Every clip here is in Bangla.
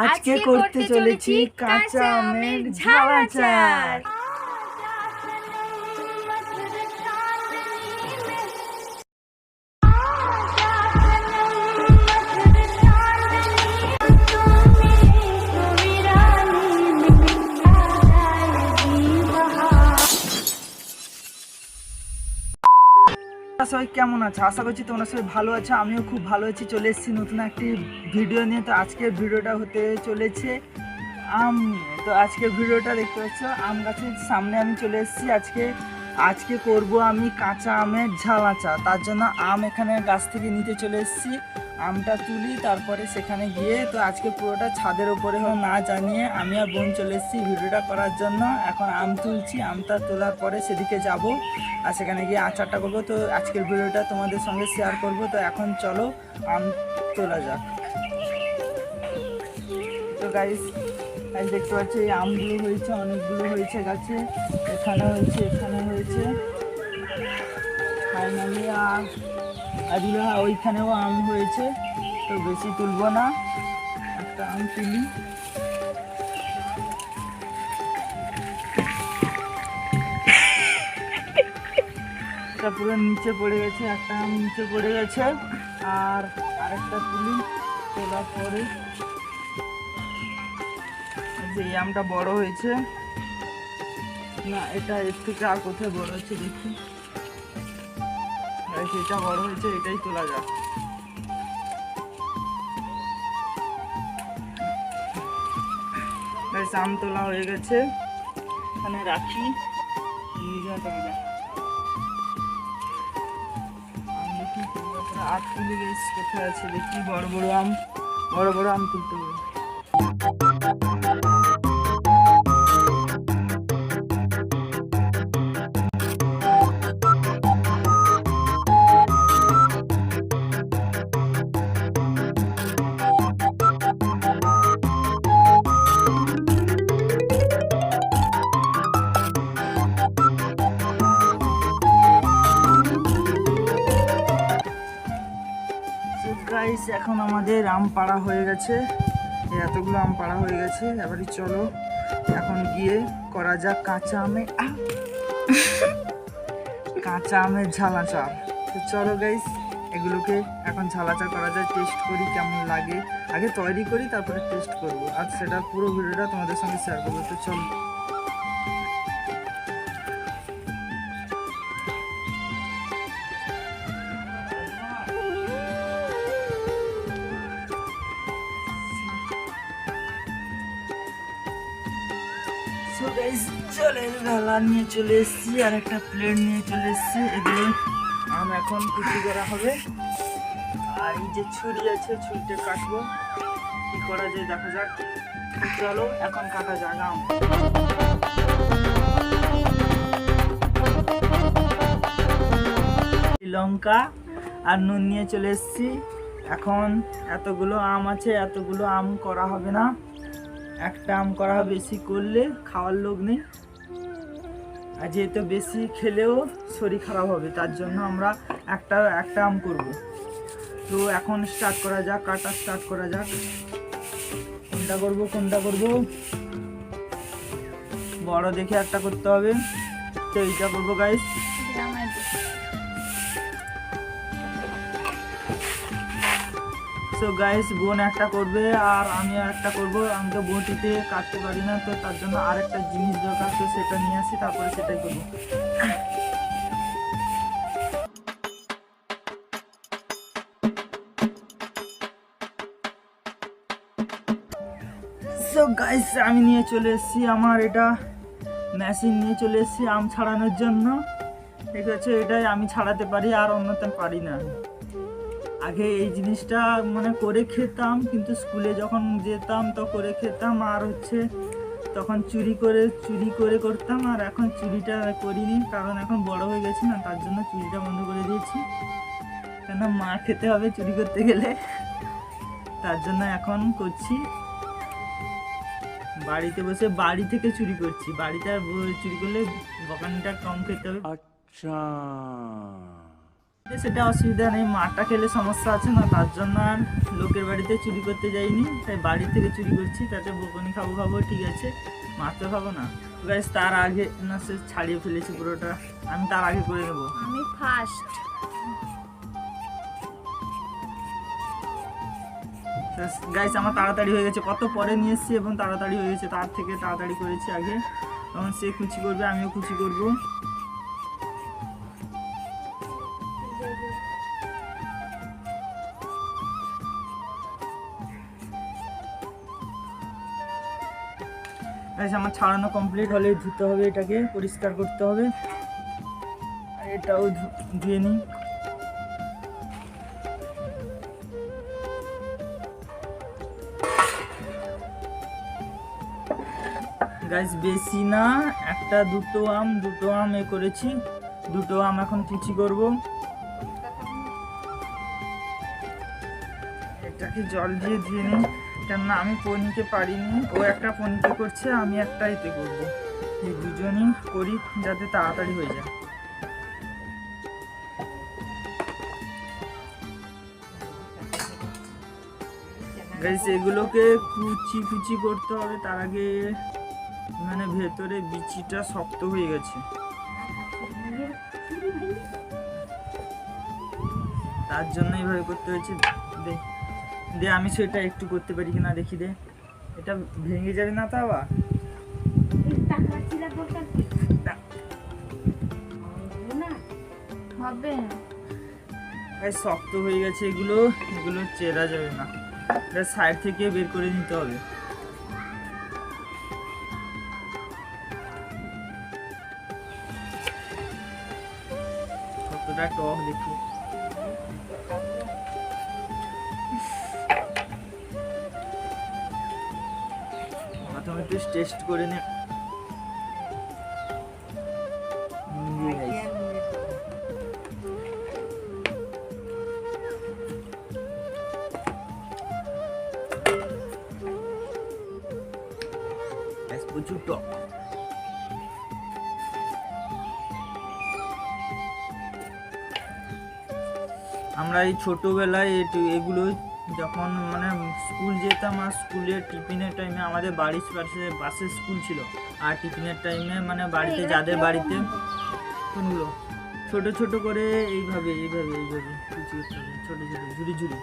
আজকে করতে চলেছি কাঁচা আমের ঝাল আচার সবাই কেমন আছে? আশা করছি তোমরা সবাই ভালো আছো, আমিও খুব ভালো আছি। চলে এসেছি নতুন একটি ভিডিও নিয়ে। তো আজকের ভিডিওটা হতে চলেছে, আম, তো আজকের ভিডিওটা দেখতে পাচ্ছ, আম গাছের সামনে আমি চলে এসেছি। আজকে আজকে করব আমি কাঁচা আমের ঝাল আচা তার জন্য আম এখানে গাছ থেকে নিতে চলে এসেছি। আমটা তুলি, তারপরে সেখানে গিয়ে তো আজকে পুরোটা ছাদের হোক না জানিয়ে আমি আর বোন চলে এসেছি ভিডিওটা করার জন্য। এখন আম তুলছি, আমটা তোলার পরে সেদিকে যাব আর সেখানে গিয়ে আচারটা করব। তো আজকের ভিডিওটা তোমাদের সঙ্গে শেয়ার করব। তো এখন চলো আম তোলা যাক। তো গাইস গাইস দেখতে পাচ্ছি, এই আমগুলো হয়েছে, অনেকগুলো হয়েছে গাছে। এখানে হয়েছে এখানে হয়েছে। ফাইনালি আর আজকে ওইখানেও আম হয়েছে, তো বেশি তুলবো না। একটা আম তুলি একটা পুরো নিচে পড়ে গেছে, একটা আম নিচে পড়ে গেছে। আর আরেকটা তুলি, তোলার পরে। যে আমটা বড় হয়েছে। না, এটা এর থেকে আর কোথায় বড় হচ্ছে দেখি। আর সেটা বড় হয়েছে, এটাই তোলা যাক। আম তোলা হয়ে গেছে। এখানে রাখি। নিয়ে যা তুমি দেখি আট তুলে গেছে, কোথায় আছে দেখি, বড় বড় আম, বড় বড় আম তুলতে হবে। আমাদের আম পাড়া হয়ে গেছে। এতগুলো আম পাড়া হয়ে গেছে। এবারে চলো, এখন গিয়ে করা যাক কাঁচা আমে কাঁচা আমের ঝালাচা তো চলো গাইস এগুলোকে এখন ঝালাচা করা যায়। টেস্ট করি কেমন লাগে। আগে তৈরি করি, তারপরে টেস্ট করব। আর সেটা পুরো ভিডিওটা তোমাদের সঙ্গে শেয়ার করব। তো চলো। চলে নিয়ে চলে এসেছি, আর একটা প্লেট নিয়ে চলে এসেছি। এগুলো আম এখন কুচি করা হবে। আর এই যে ছুরি আছে, ছুরিতে কাটবো। কি করা যায় দেখা যাক। চলো এখন কাটা যাক আম। লঙ্কা আর নুন নিয়ে চলে এসেছি। এখন এতগুলো আম আছে, এতগুলো আম করা হবে না। একটা আম করা হবে, বেশি করলে খাওয়ার লোক নেই। যেহেতু বেশি খেলেও শরীর খারাপ হবে, তার জন্য আমরা একটা একটা আম করব। তো এখন স্টার্ট করা যাক, কাটা স্টার্ট করা যাক। কোনটা করব কোনটা করব? বড় দেখে একটা করতে হবে। তো এইটা করব গাইস সো গাইস বোন একটা করবে আর আমি একটা করব। আমি তো বটিতে কাটতে পারি না, তো তার জন্য আরেকটা জিনিস দরকার, তো সেটা নিয়ে আসি, তারপরে সেটাই করব। সো গাইস আমি নিয়ে চলে এসেছি আমার এটা মেশিন নিয়ে চলে এসেছি আম ছাড়ানোর জন্য। ঠিক আছে, এটাই আমি ছাড়াতে পারি আর অন্যতে পারি না। আগে এই জিনিসটা মানে করে খেতাম, কিন্তু স্কুলে যখন যেতাম তো করে খেতাম। আর হচ্ছে তখন চুরি করে চুরি করে করতাম, আর এখন চুরিটা করিনি, কারণ এখন বড় হয়ে গেছি না, তার জন্য চুরিটা বন্ধ করে দিয়েছি। কেন মা খেতে হবে চুরি করতে গেলে? তার জন্য এখন করছি। বাড়িতে বসে বাড়ি থেকে চুরি করছি। বাড়িতে চুরি করলে বকানিটা কম খেতে হবে। আচ্ছা। সেটা অসুবিধা নেই মাঠটা খেলে সমস্যা আছে না তার জন্য আর লোকের বাড়িতে চুরি করতে যাইনি। তাই বাড়ি থেকে চুরি করছি তাতে বকুনি খাব খাব ঠিক আছে মাছ তো খাব না। গাইস তার আগে না সে ছাড়িয়ে ফেলেছি পুরোটা। আমি তার আগে করে নেব। আমি ফার্স্ট গাইস আমার তাড়াতাড়ি হয়ে গেছে। কত পরে নিয়ে এসেছি এবং তাড়াতাড়ি হয়ে গেছে তার থেকে তাড়াতাড়ি করেছি আগে। তখন সে কুচি করবে আমিও কুচি করব। গাইস আমার ছাড়ানো কমপ্লিট হলে ধুতে হবে এটাকে, পরিষ্কার করতে হবে। আর এটাও ধুয়ে নিই। গাইস বেশি না, একটা দুটো আম দুটো আম এ করেছি। দুটো আম এখন কুচি করব। এটাকে জল দিয়ে দিয়ে নিই। কেননা আমি পনিকে পারিনি। ও একটা পনিকে করছে, আমি একটা এতে করব। এই দুজনই করি যাতে তাড়াতাড়ি হয়ে যায়। গাইস এগুলোকে কুচি কুচি করতে হবে, তার আগে মানে ভেতরে বিচিটা শক্ত হয়ে গেছে। তার জন্য এইভাবে করতে হয়েছে। দে, আমি সেটা একটু করতে পারি কিনা দেখি দে। এটা ভেঙে যাবে না তা আবার? শক্ত হয়ে গেছে এগুলো এগুলো চেরা যাবে না। এটা সাইড থেকে বের করে নিতে হবে। কতটা টক দেখি। টেস্ট করে নে। আমরা এই ছোটোবেলায় এগুলো যখন মানে স্কুল যেতাম আর স্কুলের টিফিনের টাইমে আমাদের বাড়ির পাশে বাসের স্কুল ছিল। আর টিফিনের টাইমে মানে বাড়িতে যাদের বাড়িতে কোনগুলো? ছোট ছোট করে এইভাবে এইভাবে এইভাবে ছোট ছোট ঝুড়ি ঝুড়ি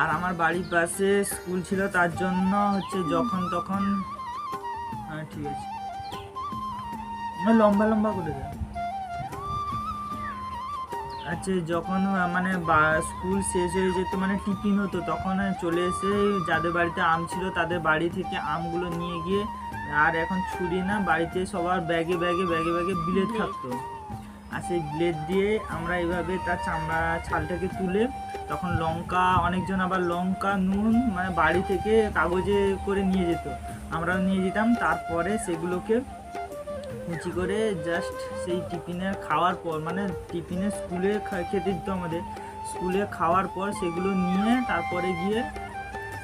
আর আমার বাড়ির পাশে স্কুল ছিল তার জন্য হচ্ছে যখন তখন হ্যাঁ ঠিক আছে। না, লম্বা লম্বা করে দেয়। আচ্ছা যখন মানে স্কুল শেষ হয়ে যেত মানে টিফিন হতো, তখন চলে এসে যাদের বাড়িতে আম ছিল, তাদের বাড়ি থেকে আমগুলো নিয়ে গিয়ে, আর এখন ছুরি না, বাড়িতে সবার ব্যাগে ব্যাগে ব্যাগে ব্যাগে ব্লেড থাকতো। আর সেই ব্লেড দিয়ে আমরা এইভাবে তার চামড়া, ছালটাকে তুলে, তখন লঙ্কা, অনেকজন আবার লঙ্কা, নুন মানে বাড়ি থেকে কাগজে করে নিয়ে যেত। আমরাও নিয়ে যেতাম, তারপরে সেগুলোকে কুচি করে জাস্ট সেই টিফিনে খাওয়ার পর মানে টিফিনে স্কুলে খেতে দিত আমাদের। স্কুলে খাওয়ার পর সেগুলো নিয়ে তারপরে গিয়ে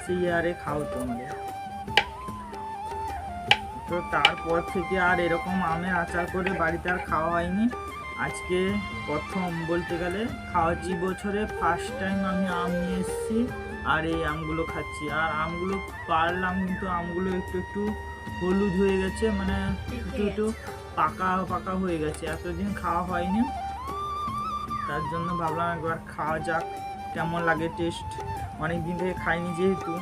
সেই আরে খাওয়াতো আমাদের। তো তারপর থেকে আর এরকম আমের আচার করে বাড়িতে আর খাওয়া হয়নি। আজকে প্রথম বলতে গেলে খাওয়াচ্ছি বছরে ফার্স্ট টাইম আমি আম নিয়ে এসেছি। আর এই আমগুলো খাচ্ছি। আর আমগুলো পারলাম কিন্তু আমগুলো একটু একটু হলুদ হয়ে গেছে মানে একটু একটু পাকা পাকা হয়ে গেছে। এতদিন খাওয়া হয়নি, তার জন্য ভাবলাম একবার খাওয়া যাক, কেমন লাগে টেস্ট অনেক দিন থেকে খাইনি যেহেতু,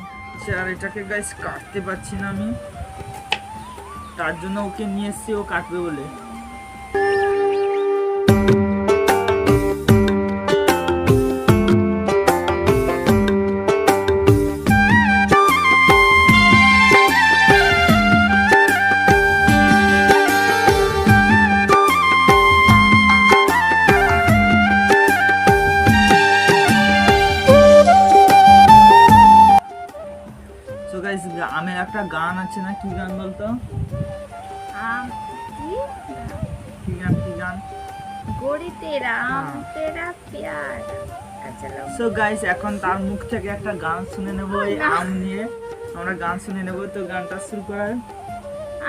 সে আর এটাকে গাইস কাটতে পারছি না আমি। তার জন্য ওকে নিয়ে এসেছি, ও কাটবে বলে। সো গাইস এখন তার মুখ থেকে একটা গান শুনে নেব এই না। আম নিয়ে। আমরা গান শুনে নেব তো গানটা শুরু করার।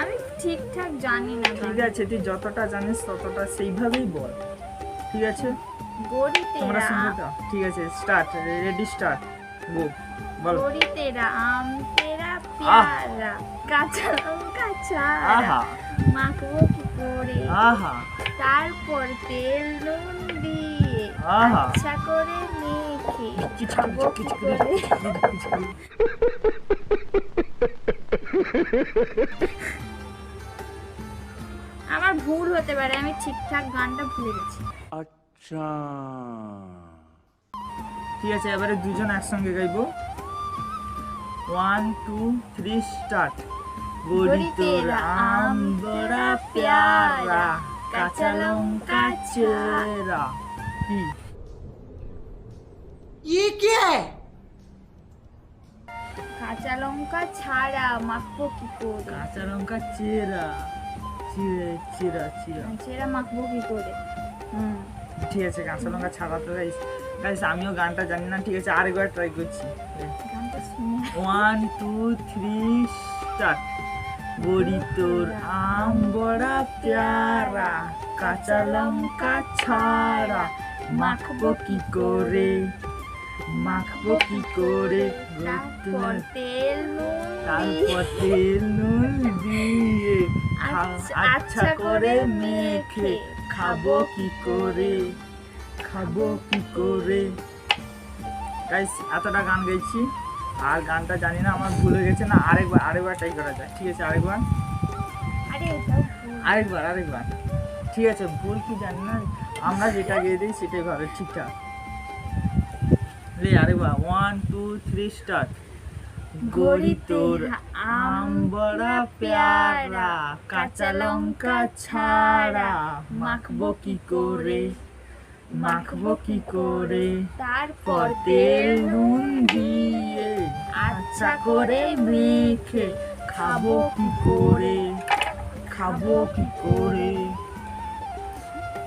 আমি ঠিকঠাক জানি না ঠিক আছে তুই যতটা জানিস ততটা সেইভাবেই বল। ঠিক আছে? তোমরা শুনবে তো? ঠিক আছে স্টার্ট রেডি স্টার্ট গো বল। গড়ি তেরা আম তেরা পেয়ারা কাঁচা লঙ্কা চারা আহা! মাখবো কি করে? আহা! তারপর তেল নুন দিয়ে আহা। আচ্ছা করে মেখে আমার ভুল হতে পারে আমি ঠিকঠাক গানটা ভুলে গেছি। আচ্ছা। ঠিক আছে? এবারে দুজন একসঙ্গে গাইবো। ওয়ান টু থ্রি স্টার্ট বলি কাঁচা লঙ্কা চেরা। কি? কাঁচা লঙ্কা ছাড়া মাখবো কি করে? কাঁচা লঙ্কা চেরা চিরে চিরা চিরা সেটা মাখবো কি করে? হুম। ঠিক আছে কাঁচা লঙ্কা ছাড়া তো গাইস গাইস আমিও গানটা জানি না ঠিক আছে আরেকবার ট্রাই করছি। ওয়ান টু থ্রি স্টার্ট বড়ি তোর আম বড়া প্যারা কাঁচা লঙ্কা ছাড়া মাখবো কি করে? মাখবো কি করে তারপর তেল নুন তারপর তেল নুন দিয়ে আচ্ছা- আচ্ছা করে মেখে খাব কি করে? খাব কি করে? গাইস এতটা গান গাইছি আর গানটা জানি না আমার ভুলে গেছে না আরেকবার আরেকবার ট্রাই করা যায়। ঠিক আছে আরেকবার। আরেকবার আরেকবার। ঠিক আছে ভুল কি জানি না আমরা যেটা গিয়ে দিই সেটাই ভাবে ঠিকঠাক। লে আরেকবার ওয়ান টু থ্রি স্টার্ট গড়ি তোর আম বড়া পেয়ারা কাঁচা লঙ্কা ছাড়া মাখবো কি করে? মাখবো কি করে? তারপর তেল নুন দিয়ে আচ্ছা করে মেখে খাব কি করে? খাব কি করে?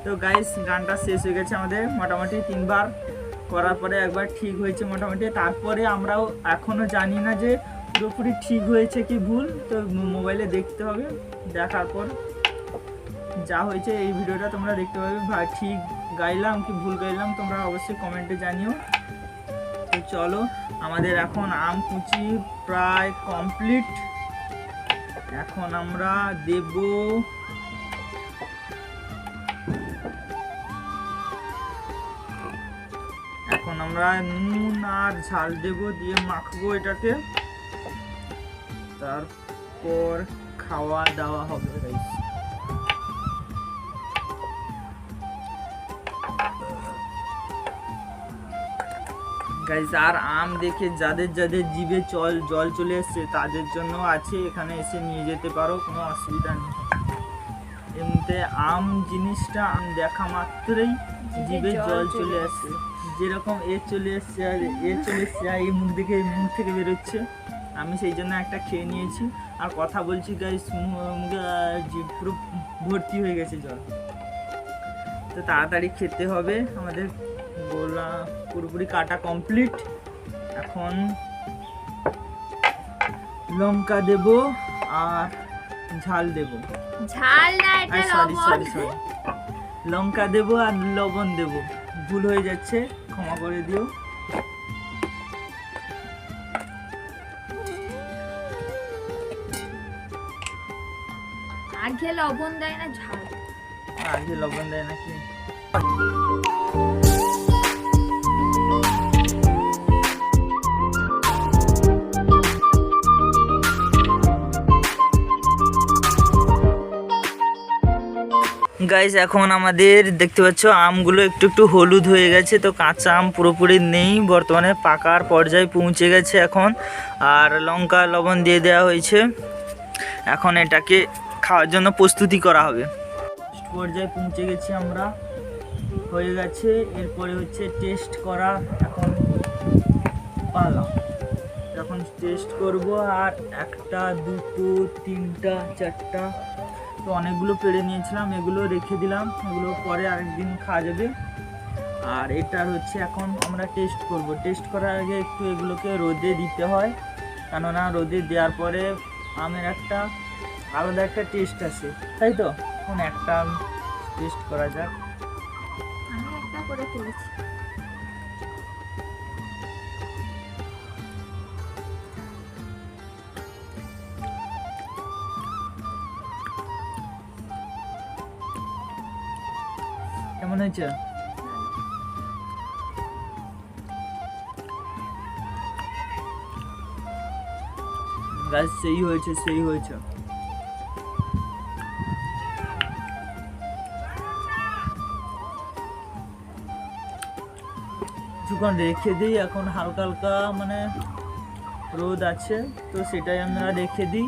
তো গাইস গানটা শেষ হয়ে গেছে আমাদের। মোটামুটি তিনবার করার পরে একবার ঠিক হয়েছে মোটামুটি। তারপরে আমরাও এখনও জানি না যে পুরোপুরি ঠিক হয়েছে কি ভুল। তো মোবাইলে দেখতে হবে, দেখার পর যা হয়েছে এই ভিডিওটা তোমরা দেখতে পাবে। বা ঠিক গাইলাম কি ভুল গাইলাম তোমরা অবশ্যই কমেন্টে জানিও। তো চলো, আমাদের এখন আম কুচি প্রায় কমপ্লিট। এখন আমরা দেব আমরা নুন আর ঝাল দেব দিয়ে মাখবো এটাকে। তারপর খাওয়া দাওয়া হবে guys। গাইজ আর আম দেখে যাদের যাদের জিভে জল জল চলে এসছে তাদের জন্য আছে এখানে এসে নিয়ে যেতে পারো কোনো অসুবিধা নেই। এমনিতে আম জিনিসটা আম দেখা মাত্রই জিভে জল চলে আসছে যেরকম এ চলে এসছে আর এ চলে এসছে আর এই মুখ দেখে মুখ থেকে বেরোচ্ছে আমি সেই জন্য একটা খেয়ে নিয়েছি। আর কথা বলছি গাইস মুখে পুরো ভর্তি হয়ে গেছে জল। তো তাড়াতাড়ি খেতে হবে আমাদের গোলা পুরোপুরি কাটা কমপ্লিট এখন লঙ্কা দেব আর ঝাল দেব। ঝাল না এটা সরি সরি সরি লঙ্কা দেব আর লবণ দেব। ভুল হয়ে যাচ্ছে। ক্ষমা করে দিও। আগে লবণ দেয় না ঝাল। আগে লবণ দেয় নাকি গাইস এখন আমাদের দেখতে পাচ্ছ, আমগুলো একটু একটু হলুদ হয়ে গেছে, তো কাঁচা আম পুরোপুরি নেই, বর্তমানে পাকার পর্যায়ে পৌঁছে গেছে এখন, আর লঙ্কা, লবণ দিয়ে দেওয়া হয়েছে। এখন এটাকে খাওয়ার জন্য প্রস্তুতি করা হবে। পর্যায়ে পৌঁছে গেছি আমরা। হয়ে গেছে, এরপরে হচ্ছে টেস্ট করা, এখন পালা। এখন টেস্ট করব, আর একটা, দুটো, তিনটা, চারটা। তো অনেকগুলো পেড়ে নিয়েছিলাম, এগুলো রেখে দিলাম, এগুলো পরে আরেকদিন খাওয়া যাবে। আর এটার হচ্ছে এখন আমরা টেস্ট করব। টেস্ট করার আগে একটু এগুলোকে রোদে দিতে হয়, কেননা রোদে দেওয়ার পরে আমের একটা আলাদা একটা টেস্ট আছে তাই তো? এখন একটা টেস্ট করা যাক। আমি একটা করে হয়েছে গাছ সেই হয়েছে সেই হয়েছে কিছুক্ষণ রেখে দিই, এখন হালকা হালকা মানে রোদ আছে, তো সেটাই আমরা রেখে দিই।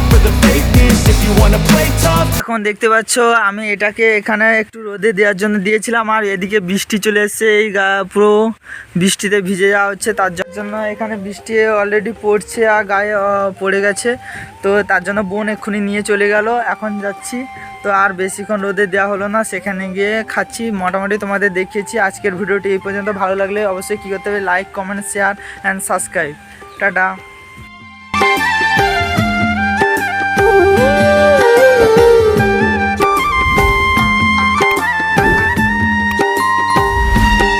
এখন দেখতে পাচ্ছ, আমি এটাকে এখানে একটু রোদে দেওয়ার জন্য দিয়েছিলাম, আর এদিকে বৃষ্টি চলে এসেছে, এই পুরো বৃষ্টিতে ভিজে যাওয়া হচ্ছে, তার জন্য এখানে বৃষ্টি অলরেডি পড়ছে আর গায়ে পড়ে গেছে। তো তার জন্য বোন এক্ষুনি নিয়ে চলে গেল, এখন যাচ্ছি। তো আর বেশিক্ষণ রোদে দেওয়া হলো না, সেখানে গিয়ে খাচ্ছি। মোটামুটি তোমাদের দেখিয়েছি, আজকের ভিডিওটি এই পর্যন্ত। ভালো লাগলে অবশ্যই কী করতে হবে like comment share and subscribe tata.